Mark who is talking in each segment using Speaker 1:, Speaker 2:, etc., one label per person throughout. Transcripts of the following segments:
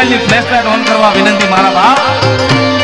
Speaker 1: મોબાઈલની flashlight on કરવા વિનંતી મારા બાપ.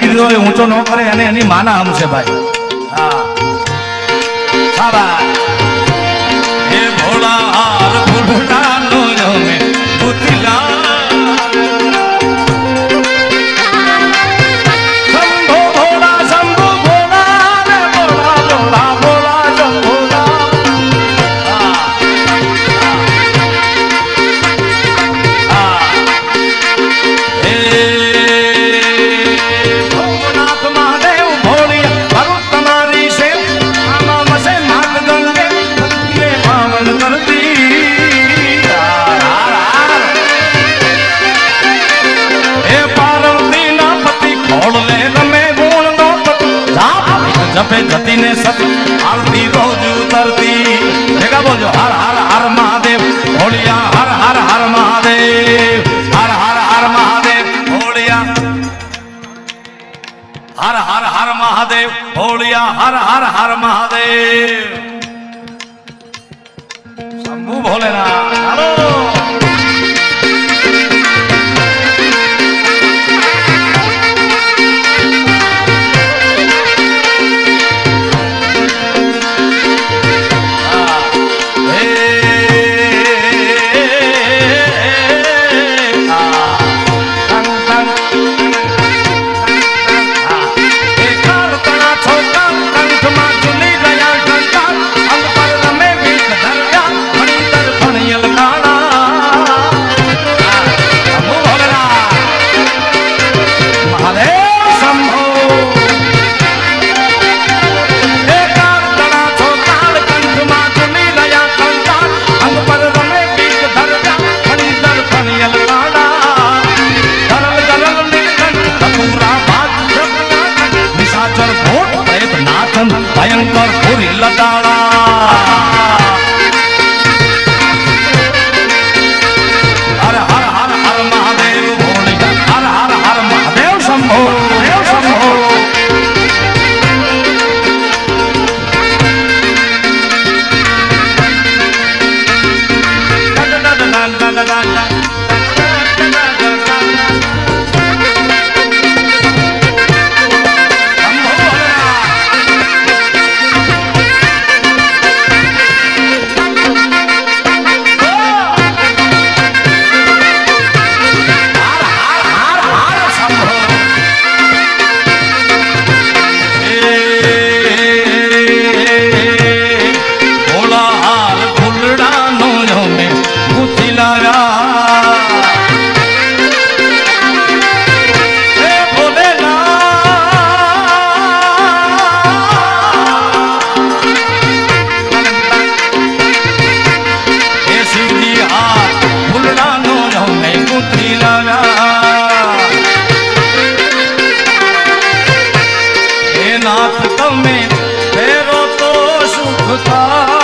Speaker 1: કીધું હોય ઊંચો ન કરે અને એની માના હમ છે ભાઈ. હા. હા धरती आरती रोज उतरती देखा बोलो हर हर हर महादेव होलिया हर हर हर महादेव हर हर हर महादेव होलिया हर हर हर महादेव होलिया हर हर हर महादेव शंभू भोलेनाथ Hot Tub. મેં ફેરો તો સુખ થાય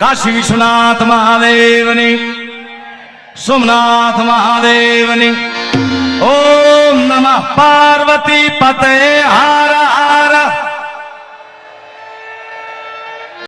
Speaker 1: કાશી વિશ્વનાથ મહાદેવની સોમનાથ મહાદેવની. ઓમ નમઃ પાર્વતી પતે હાર હાર.